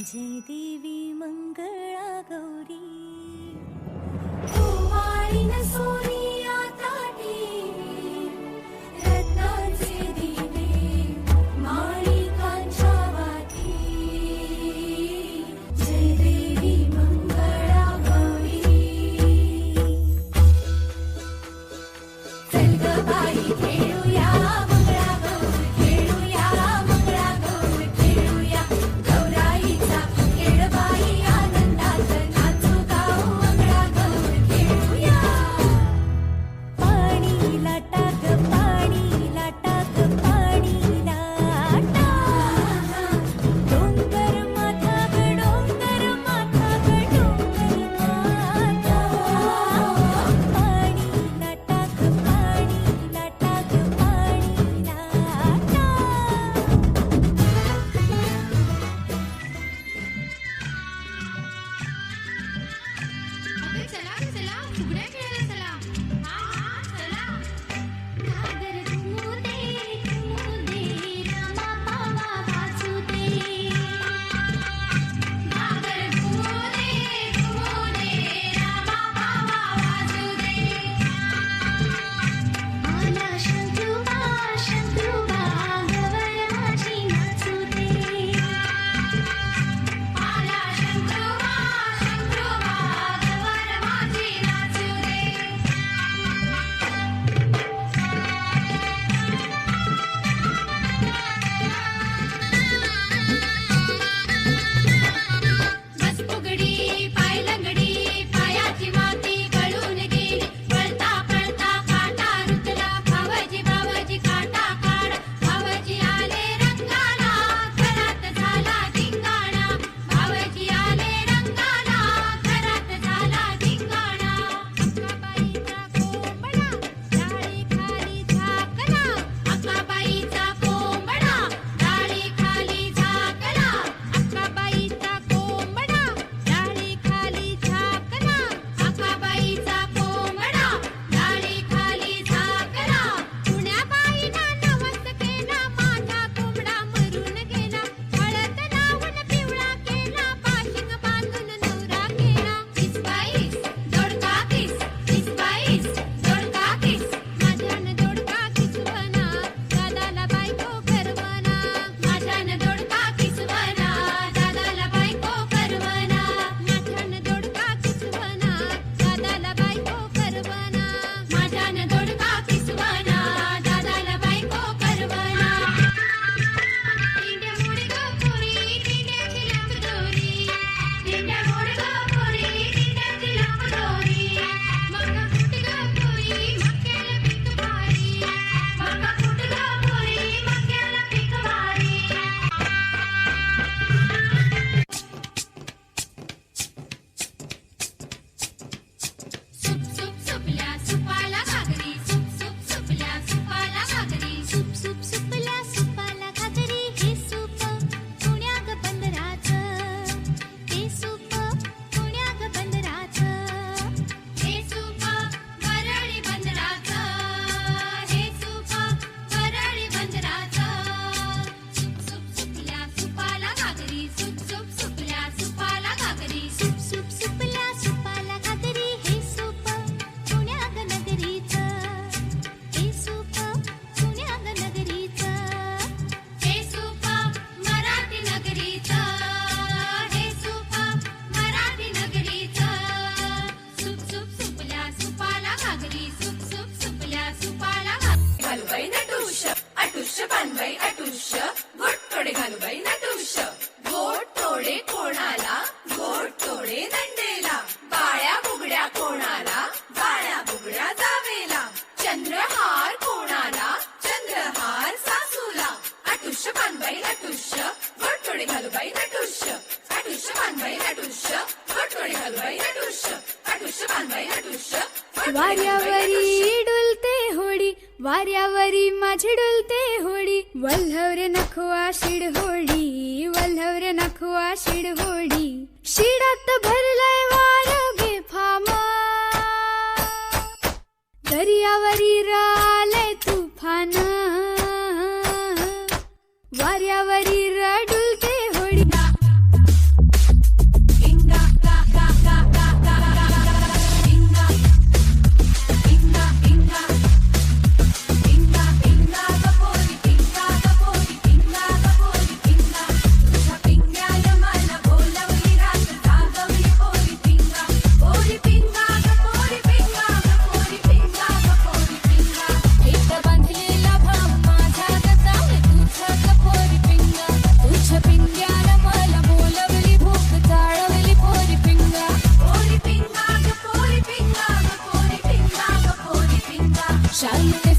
जय देवी मंगळा गौरी. Today वाऱ्यावरी डुलते होळी वाऱ्यावरी माझी डुलते होळी वल्हवरे नखवा शिड होळी वल्हवरे नखवा शिड होळी शिडात भरलाय वार गे फामा. दर्यावरी Shine.